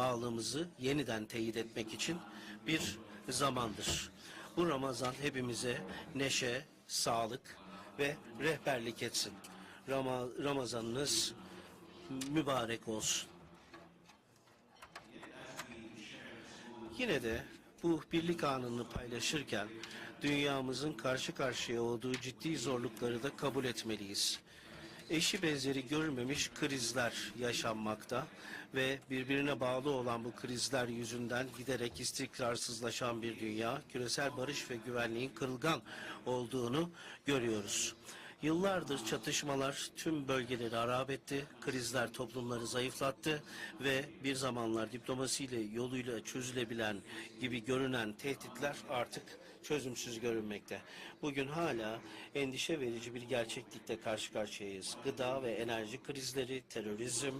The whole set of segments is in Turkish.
bağlılığımızı yeniden teyit etmek için bir zamandır. Bu Ramazan hepimize neşe, sağlık ve rehberlik etsin. Rama, Ramazanınız mübarek olsun. Yine de bu birlik anını paylaşırken dünyamızın karşı karşıya olduğu ciddi zorlukları da kabul etmeliyiz. Eşi benzeri görülmemiş krizler yaşanmakta ve birbirine bağlı olan bu krizler yüzünden giderek istikrarsızlaşan bir dünya, küresel barış ve güvenliğin kırılgan olduğunu görüyoruz. Yıllardır çatışmalar tüm bölgeleri harap etti, krizler toplumları zayıflattı ve bir zamanlar diplomasiyle yoluyla çözülebilen gibi görünen tehditler artık çözümsüz görünmekte. Bugün hala endişe verici bir gerçeklikle karşı karşıyayız. Gıda ve enerji krizleri, terörizm,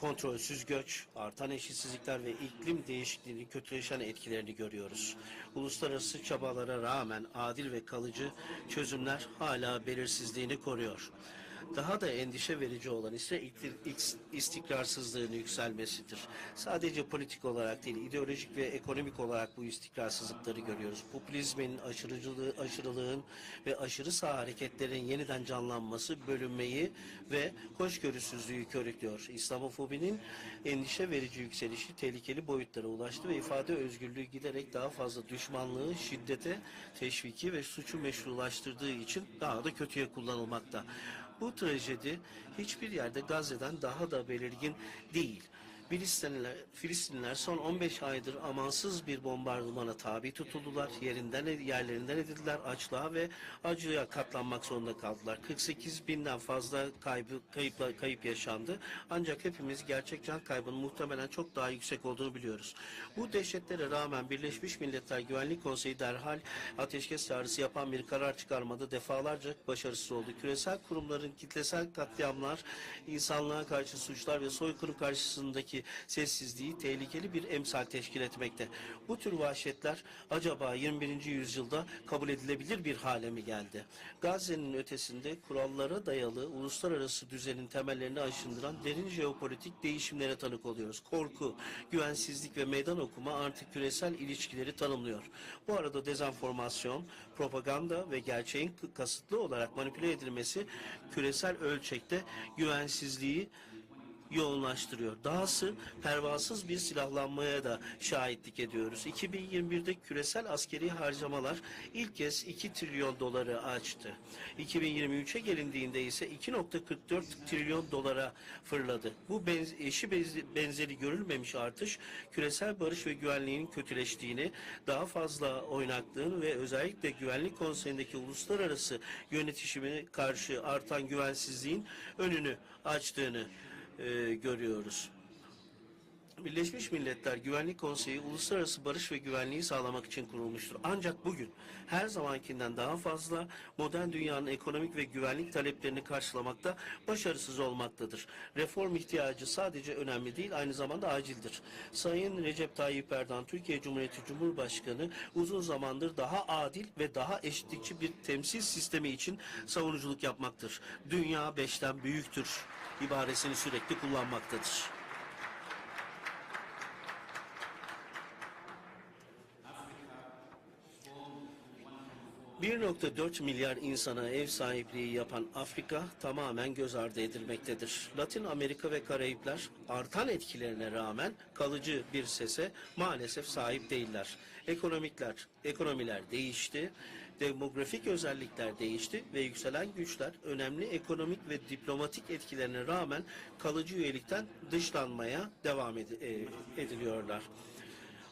kontrolsüz göç, artan eşitsizlikler ve iklim değişikliğinin kötüleşen etkilerini görüyoruz. Uluslararası çabalara rağmen adil ve kalıcı çözümler hala belirsizliğini koruyor. Daha da endişe verici olan ise istikrarsızlığın yükselmesidir. Sadece politik olarak değil, ideolojik ve ekonomik olarak bu istikrarsızlıkları görüyoruz. Popülizmin, aşırıcılığı, aşırılığın ve aşırı sağ hareketlerin yeniden canlanması, bölünmeyi ve hoşgörüsüzlüğü körüklüyor. İslamofobinin endişe verici yükselişi tehlikeli boyutlara ulaştı ve ifade özgürlüğü giderek daha fazla düşmanlığı, şiddete, teşviki ve suçu meşrulaştırdığı için daha da kötüye kullanılmakta. Bu trajedi hiçbir yerde Gazze'den daha da belirgin değil. Filistinliler, Filistinliler son 15 aydır amansız bir bombardımana tabi tutuldular. Yerinden yerlerinden edildiler. Açlığa ve acıya katlanmak zorunda kaldılar. 48 binden fazla kaybı, kayıp, kayıp yaşandı. Ancak hepimiz gerçek can kaybının muhtemelen çok daha yüksek olduğunu biliyoruz. Bu dehşetlere rağmen Birleşmiş Milletler Güvenlik Konseyi derhal ateşkes çağrısı yapan bir karar çıkarmada defalarca başarısız oldu. Küresel kurumların kitlesel katliamlar, insanlığa karşı suçlar ve soykırım karşısındaki sessizliği tehlikeli bir emsal teşkil etmekte. Bu tür vahşetler acaba 21. yüzyılda kabul edilebilir bir hale mi geldi? Gazze'nin ötesinde kurallara dayalı uluslararası düzenin temellerini aşındıran derin jeopolitik değişimlere tanık oluyoruz. Korku, güvensizlik ve meydan okuma artık küresel ilişkileri tanımlıyor. Bu arada dezenformasyon, propaganda ve gerçeğin kasıtlı olarak manipüle edilmesi küresel ölçekte güvensizliği yoğunlaştırıyor. Dahası pervasız bir silahlanmaya da şahitlik ediyoruz. 2021'de küresel askeri harcamalar ilk kez 2 trilyon doları açtı. 2023'e gelindiğinde ise 2.44 trilyon dolara fırladı. Bu benz eşi benz- benzeri görülmemiş artış küresel barış ve güvenliğin kötüleştiğini, daha fazla oynaklığın ve özellikle Güvenlik Konseyi'ndeki uluslararası yönetişimine karşı artan güvensizliğin önünü açtığını e, görüyoruz. Birleşmiş Milletler Güvenlik Konseyi uluslararası barış ve güvenliği sağlamak için kurulmuştur. Ancak bugün her zamankinden daha fazla modern dünyanın ekonomik ve güvenlik taleplerini karşılamakta başarısız olmaktadır. Reform ihtiyacı sadece önemli değil aynı zamanda acildir. Sayın Recep Tayyip Erdoğan Türkiye Cumhuriyeti Cumhurbaşkanı uzun zamandır daha adil ve daha eşitlikçi bir temsil sistemi için savunuculuk yapmaktır. Dünya beşten büyüktür ibaresini sürekli kullanmaktadır. 1.4 milyar insana ev sahipliği yapan Afrika tamamen göz ardı edilmektedir. Latin Amerika ve Karayipler artan etkilerine rağmen kalıcı bir sese maalesef sahip değiller. Ekonomikler, ekonomiler değişti, demografik özellikler değişti ve yükselen güçler önemli ekonomik ve diplomatik etkilerine rağmen kalıcı üyelikten dışlanmaya devam ed- e, ediliyorlar.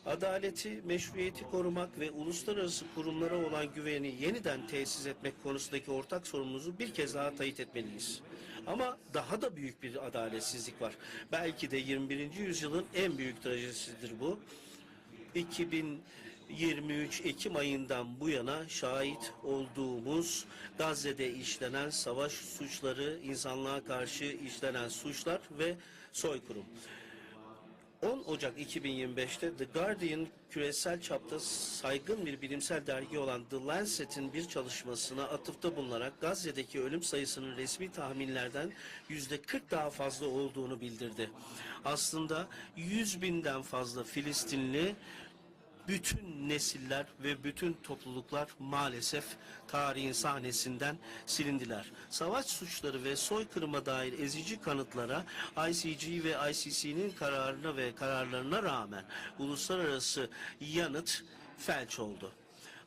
Adaleti, meşruiyeti korumak ve uluslararası kurumlara olan güveni yeniden tesis etmek konusundaki ortak sorumluluğumuzu bir kez daha teyit etmeliyiz. Ama daha da büyük bir adaletsizlik var. Belki de 21. yüzyılın en büyük trajedisidir bu. 2023 Ekim ayından bu yana şahit olduğumuz Gazze'de işlenen savaş suçları, insanlığa karşı işlenen suçlar ve soykırım. 10 Ocak 2025'te The Guardian küresel çapta saygın bir bilimsel dergi olan The Lancet'in bir çalışmasına atıfta bulunarak Gazze'deki ölüm sayısının resmi tahminlerden yüzde 40 daha fazla olduğunu bildirdi. Aslında 100 binden fazla Filistinli bütün nesiller ve bütün topluluklar maalesef tarihin sahnesinden silindiler. Savaş suçları ve soykırıma dair ezici kanıtlara ICG ve ICC'nin kararına ve kararlarına rağmen uluslararası yanıt felç oldu.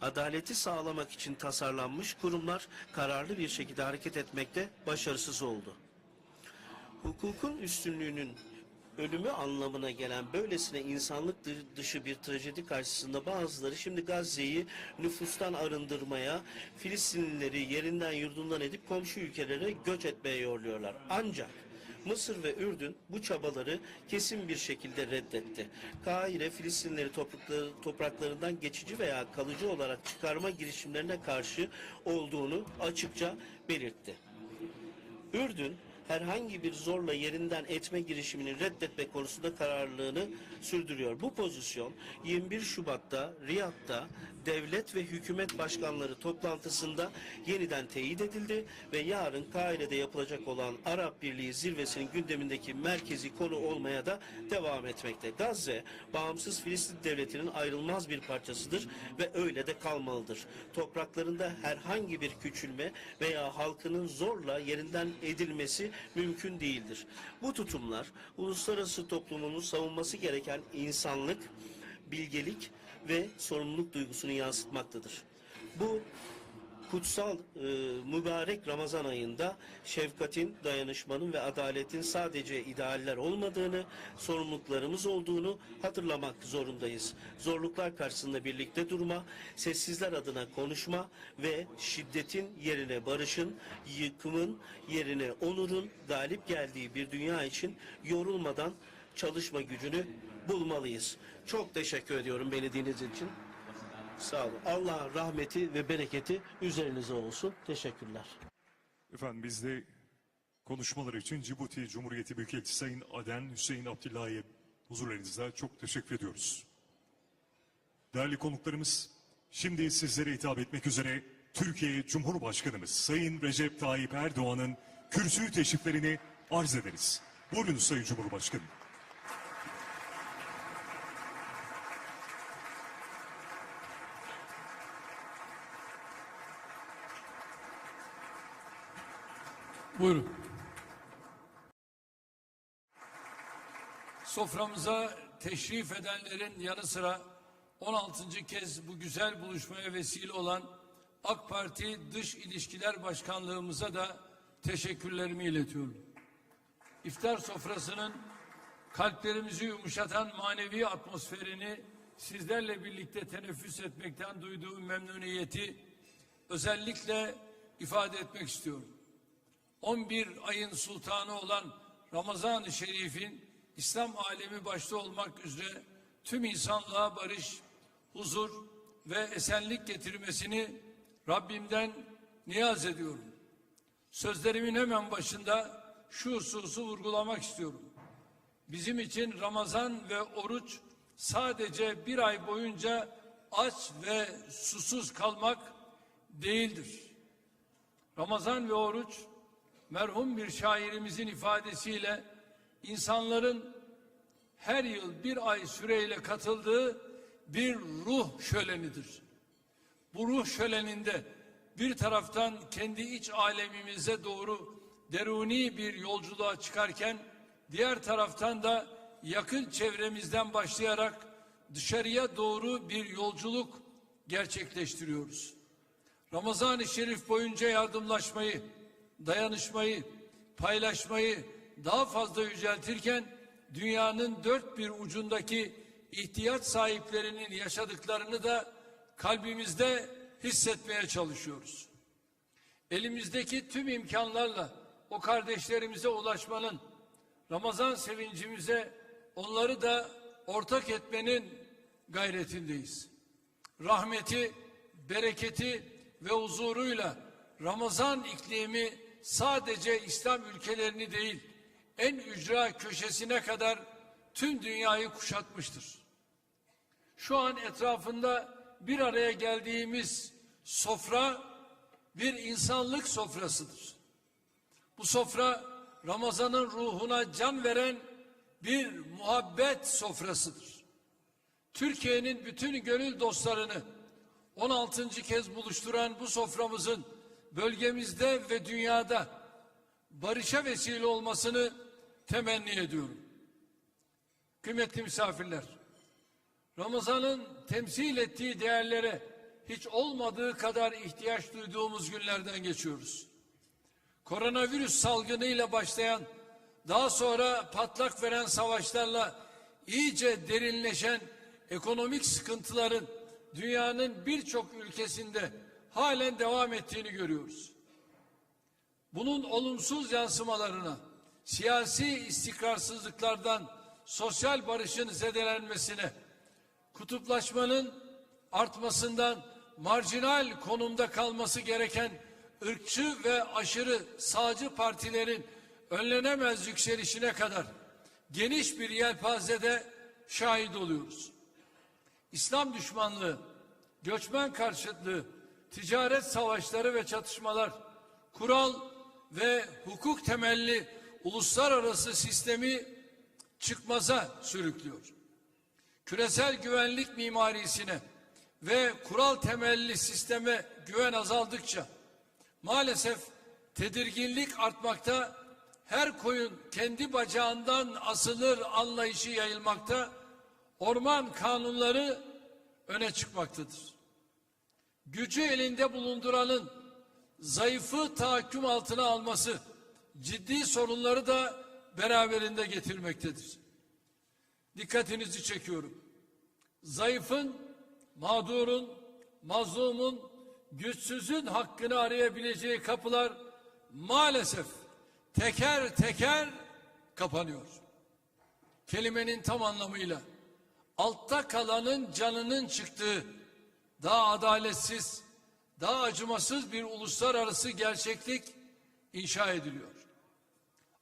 Adaleti sağlamak için tasarlanmış kurumlar kararlı bir şekilde hareket etmekte başarısız oldu hukukun üstünlüğünün ölümü anlamına gelen böylesine insanlık dı- dışı bir trajedi karşısında bazıları şimdi Gazze'yi nüfustan arındırmaya, Filistinlileri yerinden yurdundan edip komşu ülkelere göç etmeye yorluyorlar. Ancak Mısır ve Ürdün bu çabaları kesin bir şekilde reddetti. Kahire Filistinlileri toprakları, topraklarından geçici veya kalıcı olarak çıkarma girişimlerine karşı olduğunu açıkça belirtti. Ürdün herhangi bir zorla yerinden etme girişimini reddetme konusunda kararlılığını sürdürüyor. Bu pozisyon 21 Şubat'ta Riyad'da devlet ve hükümet başkanları toplantısında yeniden teyit edildi ve yarın Kahire'de yapılacak olan Arap Birliği zirvesinin gündemindeki merkezi konu olmaya da devam etmekte. Gazze, bağımsız Filistin devletinin ayrılmaz bir parçasıdır ve öyle de kalmalıdır. Topraklarında herhangi bir küçülme veya halkının zorla yerinden edilmesi mümkün değildir. Bu tutumlar uluslararası toplumunun savunması gereken insanlık, bilgelik ve sorumluluk duygusunu yansıtmaktadır. Bu kutsal e, mübarek Ramazan ayında şefkatin, dayanışmanın ve adaletin sadece idealler olmadığını, sorumluluklarımız olduğunu hatırlamak zorundayız. Zorluklar karşısında birlikte durma, sessizler adına konuşma ve şiddetin yerine barışın, yıkımın yerine onurun galip geldiği bir dünya için yorulmadan çalışma gücünü bulmalıyız. Çok teşekkür ediyorum beni dinlediğiniz için. Sağ olun. Allah'ın rahmeti ve bereketi üzerinize olsun. Teşekkürler. Efendim biz de konuşmaları için Cibuti Cumhuriyeti Büyükelçisi Sayın Aden Hüseyin Abdullahi'ye huzurlarınızda çok teşekkür ediyoruz. Değerli konuklarımız, şimdi sizlere hitap etmek üzere Türkiye Cumhurbaşkanımız Sayın Recep Tayyip Erdoğan'ın kürsü teşriflerini arz ederiz. Buyurunuz Sayın Cumhurbaşkanım. Buyurun. Soframıza teşrif edenlerin yanı sıra 16. kez bu güzel buluşmaya vesile olan AK Parti Dış İlişkiler Başkanlığımıza da teşekkürlerimi iletiyorum. İftar sofrasının kalplerimizi yumuşatan manevi atmosferini sizlerle birlikte teneffüs etmekten duyduğum memnuniyeti özellikle ifade etmek istiyorum. 11 ayın sultanı olan Ramazan-ı Şerif'in İslam alemi başta olmak üzere tüm insanlığa barış, huzur ve esenlik getirmesini Rabbimden niyaz ediyorum. Sözlerimin hemen başında şu hususu vurgulamak istiyorum. Bizim için Ramazan ve oruç sadece bir ay boyunca aç ve susuz kalmak değildir. Ramazan ve oruç merhum bir şairimizin ifadesiyle insanların her yıl bir ay süreyle katıldığı bir ruh şölenidir. Bu ruh şöleninde bir taraftan kendi iç alemimize doğru deruni bir yolculuğa çıkarken diğer taraftan da yakın çevremizden başlayarak dışarıya doğru bir yolculuk gerçekleştiriyoruz. Ramazan-ı Şerif boyunca yardımlaşmayı, dayanışmayı, paylaşmayı daha fazla yüceltirken dünyanın dört bir ucundaki ihtiyaç sahiplerinin yaşadıklarını da kalbimizde hissetmeye çalışıyoruz. Elimizdeki tüm imkanlarla o kardeşlerimize ulaşmanın, Ramazan sevincimize onları da ortak etmenin gayretindeyiz. Rahmeti, bereketi ve huzuruyla Ramazan iklimi sadece İslam ülkelerini değil, en ücra köşesine kadar tüm dünyayı kuşatmıştır. Şu an etrafında bir araya geldiğimiz sofra bir insanlık sofrasıdır. Bu sofra Ramazan'ın ruhuna can veren bir muhabbet sofrasıdır. Türkiye'nin bütün gönül dostlarını 16. kez buluşturan bu soframızın bölgemizde ve dünyada barışa vesile olmasını temenni ediyorum. Kıymetli misafirler, Ramazan'ın temsil ettiği değerlere hiç olmadığı kadar ihtiyaç duyduğumuz günlerden geçiyoruz. Koronavirüs salgınıyla başlayan, daha sonra patlak veren savaşlarla iyice derinleşen ekonomik sıkıntıların dünyanın birçok ülkesinde halen devam ettiğini görüyoruz. Bunun olumsuz yansımalarına, siyasi istikrarsızlıklardan sosyal barışın zedelenmesine, kutuplaşmanın artmasından marjinal konumda kalması gereken ırkçı ve aşırı sağcı partilerin önlenemez yükselişine kadar geniş bir yelpazede şahit oluyoruz. İslam düşmanlığı, göçmen karşıtlığı, ticaret savaşları ve çatışmalar, kural ve hukuk temelli uluslararası sistemi çıkmaza sürüklüyor. Küresel güvenlik mimarisine ve kural temelli sisteme güven azaldıkça maalesef tedirginlik artmakta, her koyun kendi bacağından asılır anlayışı yayılmakta, orman kanunları öne çıkmaktadır. Gücü elinde bulunduranın zayıfı tahakküm altına alması ciddi sorunları da beraberinde getirmektedir. Dikkatinizi çekiyorum. Zayıfın, mağdurun, mazlumun, güçsüzün hakkını arayabileceği kapılar maalesef teker teker kapanıyor. Kelimenin tam anlamıyla altta kalanın canının çıktığı daha adaletsiz, daha acımasız bir uluslararası gerçeklik inşa ediliyor.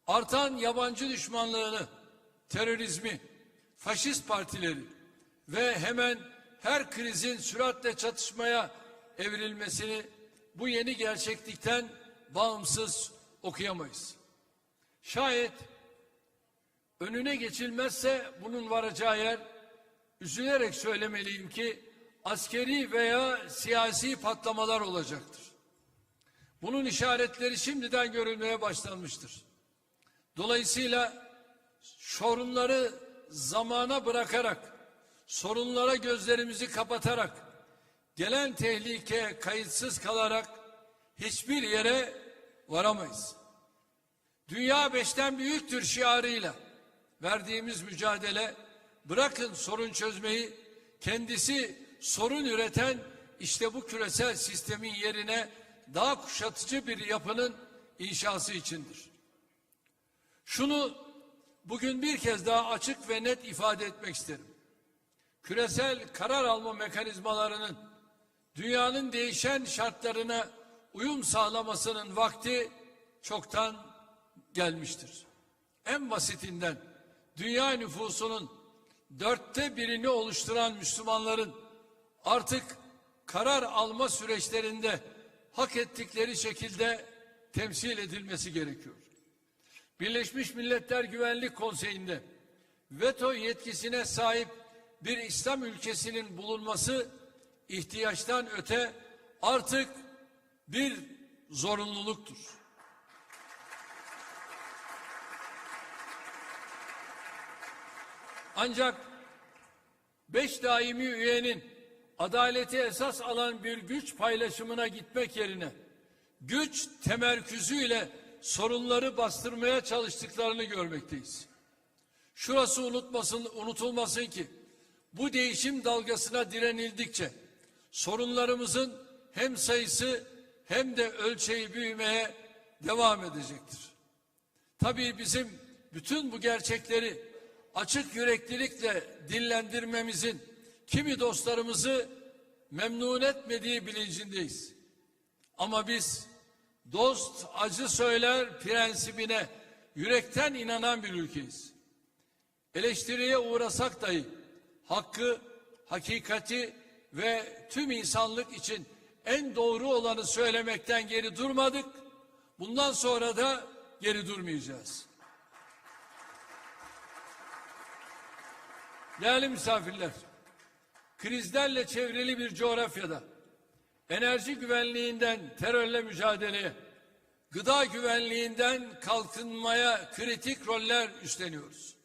Artan yabancı düşmanlığını, terörizmi, faşist partileri ve hemen her krizin süratle çatışmaya evrilmesini bu yeni gerçeklikten bağımsız okuyamayız. Şayet önüne geçilmezse bunun varacağı yer üzülerek söylemeliyim ki askeri veya siyasi patlamalar olacaktır. Bunun işaretleri şimdiden görülmeye başlanmıştır. Dolayısıyla sorunları zamana bırakarak, sorunlara gözlerimizi kapatarak, gelen tehlike kayıtsız kalarak hiçbir yere varamayız. Dünya beşten büyüktür şiarıyla verdiğimiz mücadele bırakın sorun çözmeyi kendisi sorun üreten işte bu küresel sistemin yerine daha kuşatıcı bir yapının inşası içindir. Şunu bugün bir kez daha açık ve net ifade etmek isterim. Küresel karar alma mekanizmalarının dünyanın değişen şartlarına uyum sağlamasının vakti çoktan gelmiştir. En basitinden dünya nüfusunun dörtte birini oluşturan Müslümanların artık karar alma süreçlerinde hak ettikleri şekilde temsil edilmesi gerekiyor. Birleşmiş Milletler Güvenlik Konseyi'nde veto yetkisine sahip bir İslam ülkesinin bulunması ihtiyaçtan öte artık bir zorunluluktur. Ancak beş daimi üyenin adaleti esas alan bir güç paylaşımına gitmek yerine güç temerküzüyle sorunları bastırmaya çalıştıklarını görmekteyiz. Şurası unutmasın, unutulmasın ki bu değişim dalgasına direnildikçe sorunlarımızın hem sayısı hem de ölçeği büyümeye devam edecektir. Tabii bizim bütün bu gerçekleri açık yüreklilikle dillendirmemizin kimi dostlarımızı memnun etmediği bilincindeyiz. Ama biz dost acı söyler prensibine yürekten inanan bir ülkeyiz. eleştiriye uğrasak dahi hakkı, hakikati ve tüm insanlık için en doğru olanı söylemekten geri durmadık. Bundan sonra da geri durmayacağız. Değerli misafirler, krizlerle çevrili bir coğrafyada enerji güvenliğinden terörle mücadeleye, gıda güvenliğinden kalkınmaya kritik roller üstleniyoruz.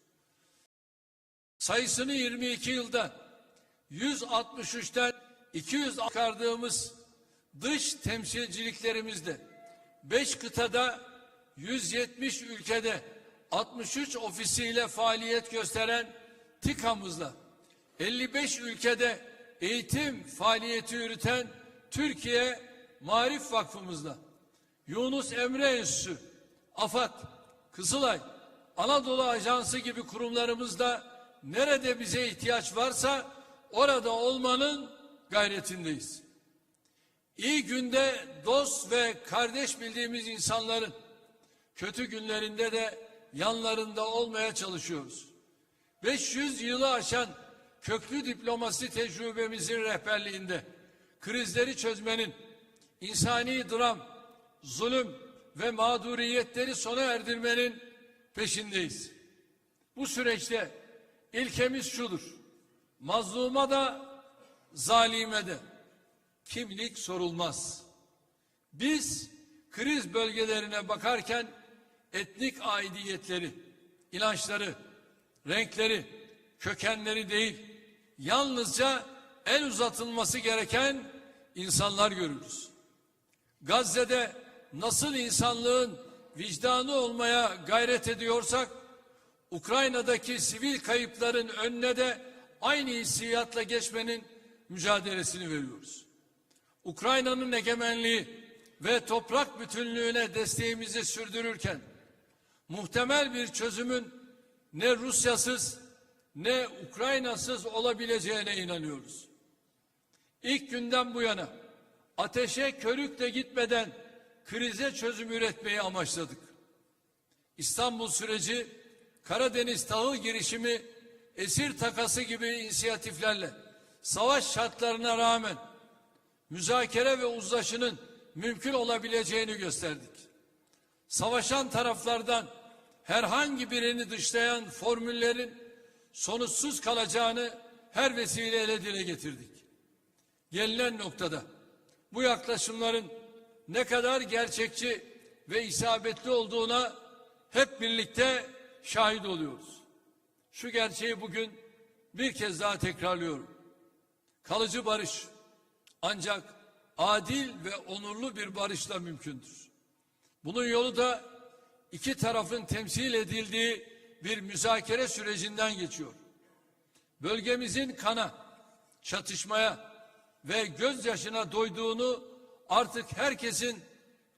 Sayısını 22 yılda 163'ten 200 çıkardığımız dış temsilciliklerimizde 5 kıtada 170 ülkede 63 ofisiyle faaliyet gösteren TİKA'mızla 55 ülkede eğitim faaliyeti yürüten Türkiye Marif Vakfımızla Yunus Emre Enstitüsü, AFAD, Kızılay, Anadolu Ajansı gibi kurumlarımızda nerede bize ihtiyaç varsa orada olmanın gayretindeyiz. İyi günde dost ve kardeş bildiğimiz insanların kötü günlerinde de yanlarında olmaya çalışıyoruz. 500 yılı aşan köklü diplomasi tecrübemizin rehberliğinde krizleri çözmenin, insani dram, zulüm ve mağduriyetleri sona erdirmenin peşindeyiz. Bu süreçte ilkemiz şudur. Mazluma da zalime de kimlik sorulmaz. Biz kriz bölgelerine bakarken etnik aidiyetleri, inançları, renkleri, kökenleri değil, yalnızca el uzatılması gereken insanlar görürüz. Gazze'de nasıl insanlığın vicdanı olmaya gayret ediyorsak, Ukrayna'daki sivil kayıpların önüne de aynı hissiyatla geçmenin mücadelesini veriyoruz. Ukrayna'nın egemenliği ve toprak bütünlüğüne desteğimizi sürdürürken, muhtemel bir çözümün ne Rusyasız ne Ukraynasız olabileceğine inanıyoruz. İlk günden bu yana ateşe körükle gitmeden krize çözüm üretmeyi amaçladık. İstanbul süreci, Karadeniz tahıl girişimi, esir takası gibi inisiyatiflerle savaş şartlarına rağmen müzakere ve uzlaşının mümkün olabileceğini gösterdik. Savaşan taraflardan herhangi birini dışlayan formüllerin sonuçsuz kalacağını her vesileyle dile getirdik. Gelinen noktada bu yaklaşımların ne kadar gerçekçi ve isabetli olduğuna hep birlikte şahit oluyoruz. Şu gerçeği bugün bir kez daha tekrarlıyorum. Kalıcı barış ancak adil ve onurlu bir barışla mümkündür. Bunun yolu da iki tarafın temsil edildiği bir müzakere sürecinden geçiyor. Bölgemizin kana, çatışmaya ve gözyaşına doyduğunu artık herkesin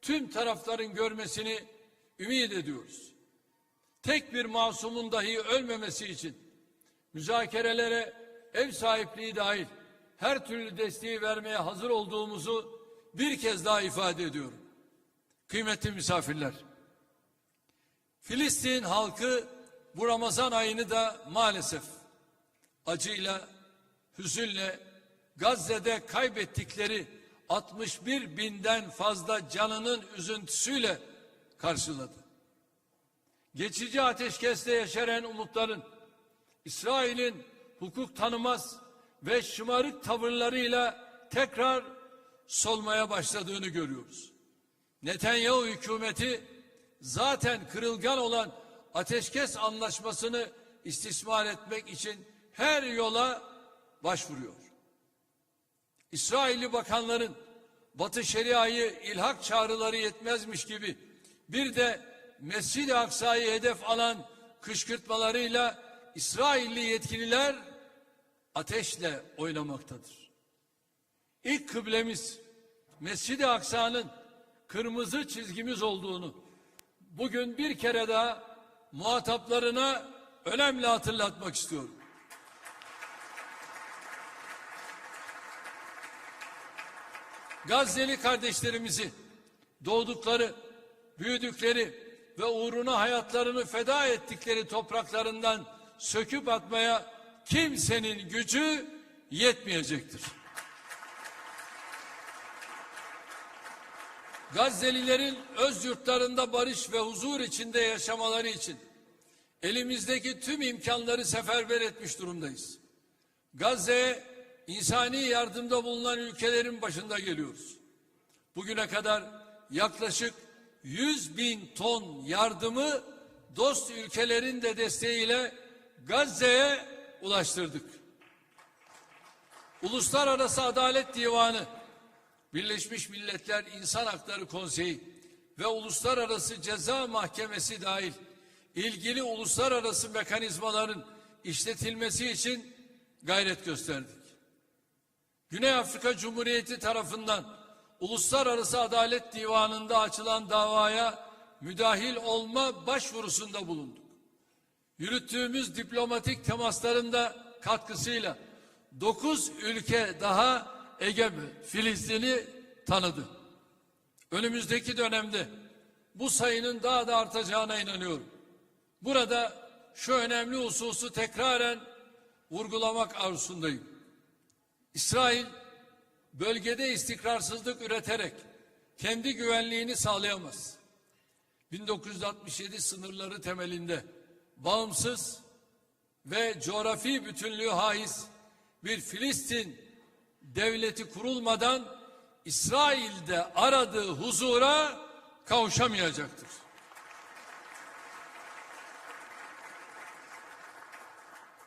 tüm tarafların görmesini ümit ediyoruz. Tek bir masumun dahi ölmemesi için müzakerelere ev sahipliği dahil her türlü desteği vermeye hazır olduğumuzu bir kez daha ifade ediyorum. Kıymetli misafirler, Filistin halkı bu Ramazan ayını da maalesef acıyla, hüzünle, Gazze'de kaybettikleri 61 binden fazla canının üzüntüsüyle karşıladı. Geçici ateşkeste yaşayan umutların, İsrail'in hukuk tanımaz ve şımarık tavırlarıyla tekrar solmaya başladığını görüyoruz. Netanyahu hükümeti zaten kırılgan olan ateşkes anlaşmasını istismar etmek için her yola başvuruyor. İsrailli bakanların Batı Şeria'yı ilhak çağrıları yetmezmiş gibi bir de Mescid-i Aksa'yı hedef alan kışkırtmalarıyla İsrailli yetkililer ateşle oynamaktadır. İlk kıblemiz Mescid-i Aksa'nın kırmızı çizgimiz olduğunu bugün bir kere daha muhataplarına önemli hatırlatmak istiyorum. Gazze'li kardeşlerimizi doğdukları, büyüdükleri ve uğruna hayatlarını feda ettikleri topraklarından söküp atmaya kimsenin gücü yetmeyecektir. Gazze'lilerin öz yurtlarında barış ve huzur içinde yaşamaları için elimizdeki tüm imkanları seferber etmiş durumdayız. Gazze'ye insani yardımda bulunan ülkelerin başında geliyoruz. Bugüne kadar yaklaşık 100 bin ton yardımı dost ülkelerin de desteğiyle Gazze'ye ulaştırdık. Uluslararası Adalet Divanı, Birleşmiş Milletler İnsan Hakları Konseyi ve Uluslararası Ceza Mahkemesi dahil ilgili uluslararası mekanizmaların işletilmesi için gayret gösterdik. Güney Afrika Cumhuriyeti tarafından Uluslararası Adalet Divanı'nda açılan davaya müdahil olma başvurusunda bulunduk. Yürüttüğümüz diplomatik temaslarında katkısıyla 9 ülke daha Ege Filistin'i tanıdı. Önümüzdeki dönemde bu sayının daha da artacağına inanıyorum. Burada şu önemli hususu tekraren vurgulamak arzusundayım. İsrail bölgede istikrarsızlık üreterek kendi güvenliğini sağlayamaz. 1967 sınırları temelinde bağımsız ve coğrafi bütünlüğü haiz bir Filistin devleti kurulmadan İsrail'de aradığı huzura kavuşamayacaktır.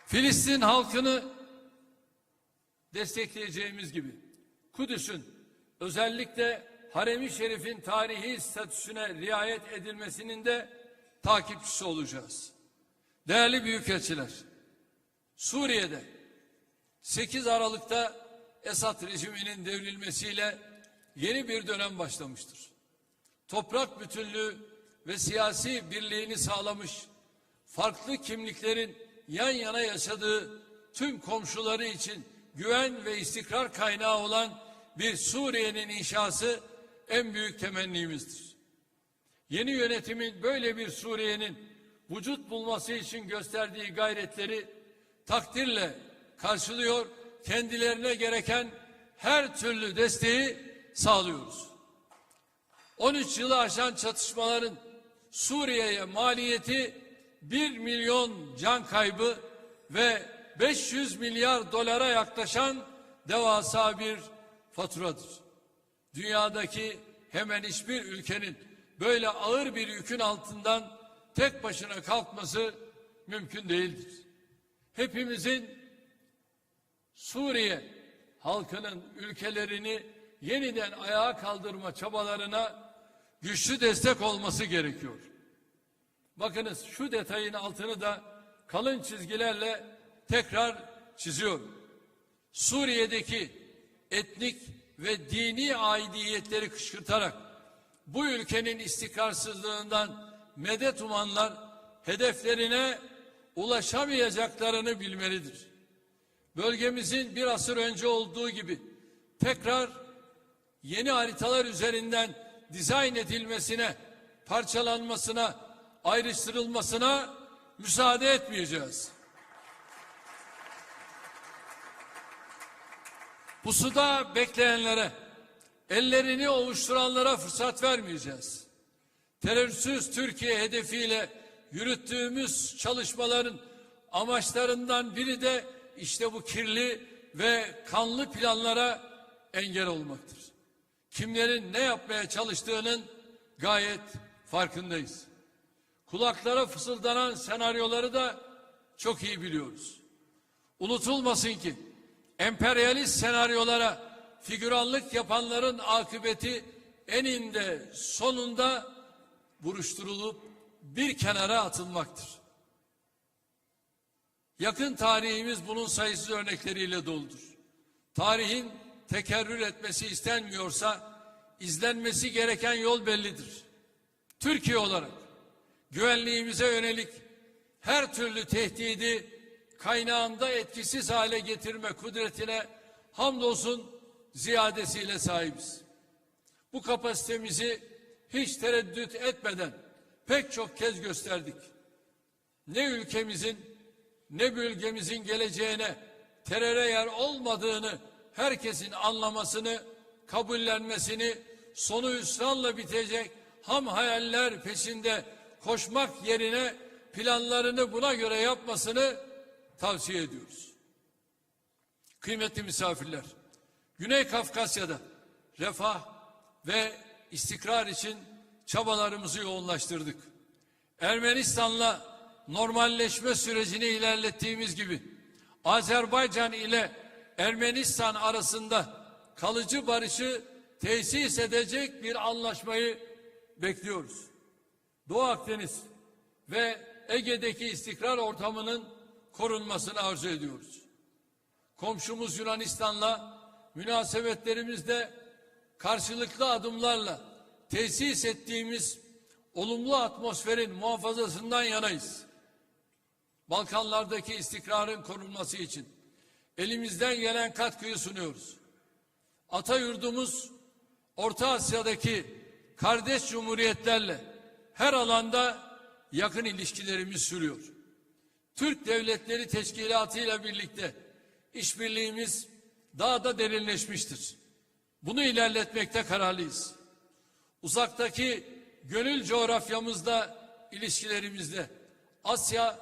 Filistin halkını destekleyeceğimiz gibi Kudüs'ün özellikle Harem-i Şerif'in tarihi statüsüne riayet edilmesinin de takipçisi olacağız. Değerli büyükelçiler, Suriye'de 8 Aralık'ta Esad rejiminin devrilmesiyle yeni bir dönem başlamıştır. Toprak bütünlüğü ve siyasi birliğini sağlamış, farklı kimliklerin yan yana yaşadığı tüm komşuları için güven ve istikrar kaynağı olan bir Suriye'nin inşası en büyük temennimizdir. Yeni yönetimin böyle bir Suriye'nin vücut bulması için gösterdiği gayretleri takdirle karşılıyor, kendilerine gereken her türlü desteği sağlıyoruz. 13 yılı aşan çatışmaların Suriye'ye maliyeti 1 milyon can kaybı ve 500 milyar dolara yaklaşan devasa bir faturadır. Dünyadaki hemen hiçbir ülkenin böyle ağır bir yükün altından tek başına kalkması mümkün değildir. Hepimizin Suriye halkının ülkelerini yeniden ayağa kaldırma çabalarına güçlü destek olması gerekiyor. Bakınız şu detayın altını da kalın çizgilerle tekrar çiziyorum. Suriye'deki etnik ve dini aidiyetleri kışkırtarak bu ülkenin istikrarsızlığından medet umanlar hedeflerine ulaşamayacaklarını bilmelidir. Bölgemizin bir asır önce olduğu gibi tekrar yeni haritalar üzerinden dizayn edilmesine, parçalanmasına, ayrıştırılmasına müsaade etmeyeceğiz. Pusuda bekleyenlere, ellerini ovuşturanlara fırsat vermeyeceğiz. Terörsüz Türkiye hedefiyle yürüttüğümüz çalışmaların amaçlarından biri de işte bu kirli ve kanlı planlara engel olmaktır. Kimlerin ne yapmaya çalıştığının gayet farkındayız. Kulaklara fısıldanan senaryoları da çok iyi biliyoruz. Unutulmasın ki emperyalist senaryolara figüranlık yapanların akıbeti eninde sonunda buruşturulup bir kenara atılmaktır. Yakın tarihimiz bunun sayısız örnekleriyle doludur. Tarihin tekerrür etmesi istenmiyorsa izlenmesi gereken yol bellidir. Türkiye olarak güvenliğimize yönelik her türlü tehdidi kaynağında etkisiz hale getirme kudretine hamdolsun ziyadesiyle sahibiz. Bu kapasitemizi hiç tereddüt etmeden pek çok kez gösterdik. Ne ülkemizin ne bölgemizin geleceğine teröre yer olmadığını herkesin anlamasını, kabullenmesini, sonu hüsranla bitecek ham hayaller peşinde koşmak yerine planlarını buna göre yapmasını tavsiye ediyoruz. Kıymetli misafirler, Güney Kafkasya'da refah ve istikrar için çabalarımızı yoğunlaştırdık. Ermenistan'la normalleşme sürecini ilerlettiğimiz gibi Azerbaycan ile Ermenistan arasında kalıcı barışı tesis edecek bir anlaşmayı bekliyoruz. Doğu Akdeniz ve Ege'deki istikrar ortamının korunmasını arzu ediyoruz. Komşumuz Yunanistan'la münasebetlerimizde karşılıklı adımlarla tesis ettiğimiz olumlu atmosferin muhafazasından yanayız. Balkanlardaki istikrarın korunması için elimizden gelen katkıyı sunuyoruz. Ata yurdumuz Orta Asya'daki kardeş cumhuriyetlerle her alanda yakın ilişkilerimiz sürüyor. Türk Devletleri Teşkilatı ile birlikte işbirliğimiz daha da derinleşmiştir. Bunu ilerletmekte kararlıyız. Uzaktaki gönül coğrafyamızda ilişkilerimizde Asya,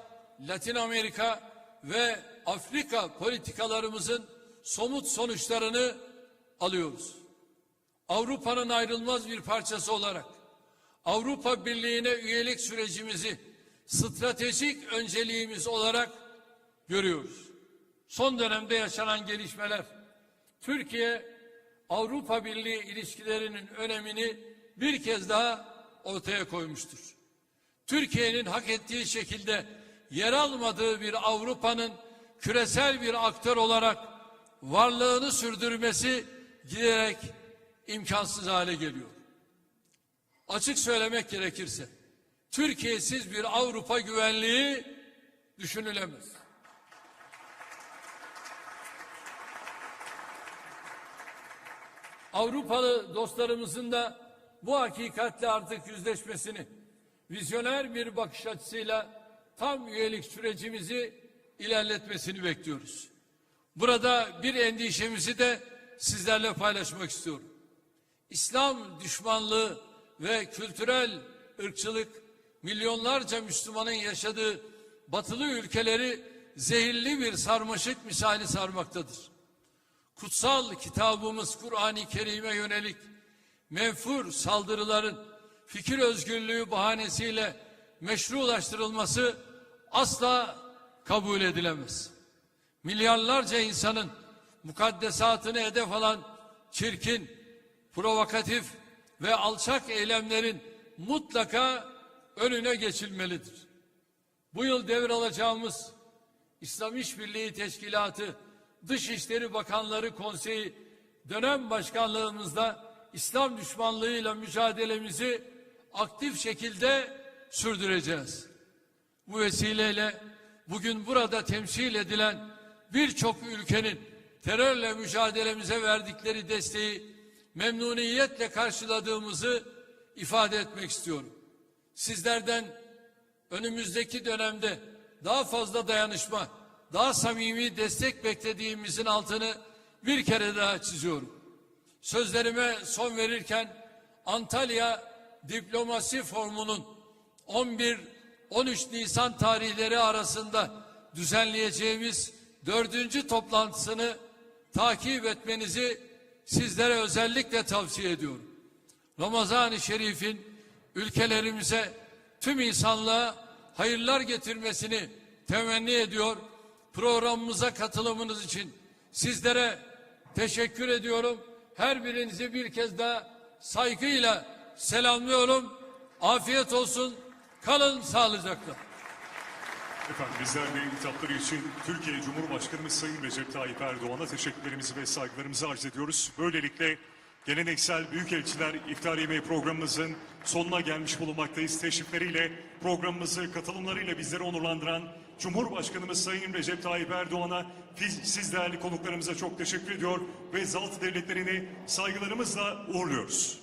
Latin Amerika ve Afrika politikalarımızın somut sonuçlarını alıyoruz. Avrupa'nın ayrılmaz bir parçası olarak Avrupa Birliği'ne üyelik sürecimizi stratejik önceliğimiz olarak görüyoruz. Son dönemde yaşanan gelişmeler Türkiye Avrupa Birliği ilişkilerinin önemini bir kez daha ortaya koymuştur. Türkiye'nin hak ettiği şekilde yer almadığı bir Avrupa'nın küresel bir aktör olarak varlığını sürdürmesi giderek imkansız hale geliyor. Açık söylemek gerekirse Türkiye'siz bir Avrupa güvenliği düşünülemez. Avrupalı dostlarımızın da bu hakikatle artık yüzleşmesini vizyoner bir bakış açısıyla tam üyelik sürecimizi ilerletmesini bekliyoruz. Burada bir endişemizi de sizlerle paylaşmak istiyorum. İslam düşmanlığı ve kültürel ırkçılık milyonlarca Müslümanın yaşadığı batılı ülkeleri zehirli bir sarmaşık misali sarmaktadır. Kutsal kitabımız Kur'an-ı Kerim'e yönelik menfur saldırıların fikir özgürlüğü bahanesiyle meşrulaştırılması asla kabul edilemez. Milyarlarca insanın mukaddesatını hedef alan çirkin, provokatif ve alçak eylemlerin mutlaka önüne geçilmelidir. Bu yıl devralacağımız İslam İşbirliği Teşkilatı Dışişleri Bakanları Konseyi dönem başkanlığımızda İslam düşmanlığıyla mücadelemizi aktif şekilde sürdüreceğiz. Bu vesileyle bugün burada temsil edilen birçok ülkenin terörle mücadelemize verdikleri desteği memnuniyetle karşıladığımızı ifade etmek istiyorum. Sizlerden önümüzdeki dönemde daha fazla dayanışma, daha samimi destek beklediğimizin altını bir kere daha çiziyorum. Sözlerime son verirken Antalya Diplomasi Formu'nun 11-13 Nisan tarihleri arasında düzenleyeceğimiz dördüncü toplantısını takip etmenizi sizlere özellikle tavsiye ediyorum. Ramazan-ı Şerif'in ülkelerimize tüm insanlığa hayırlar getirmesini temenni ediyor. Programımıza katılımınız için sizlere teşekkür ediyorum. Her birinizi bir kez daha saygıyla selamlıyorum. Afiyet olsun. Kalın sağlıcakla. Efendim bizler de hitapları için Türkiye Cumhurbaşkanımız Sayın Recep Tayyip Erdoğan'a teşekkürlerimizi ve saygılarımızı arz ediyoruz. Böylelikle geleneksel Büyükelçiler İftar Yemeği programımızın sonuna gelmiş bulunmaktayız. Teşrifleriyle programımızı katılımlarıyla bizleri onurlandıran Cumhurbaşkanımız Sayın Recep Tayyip Erdoğan'a siz değerli konuklarımıza çok teşekkür ediyor ve Zaltı Devletleri'ni saygılarımızla uğurluyoruz.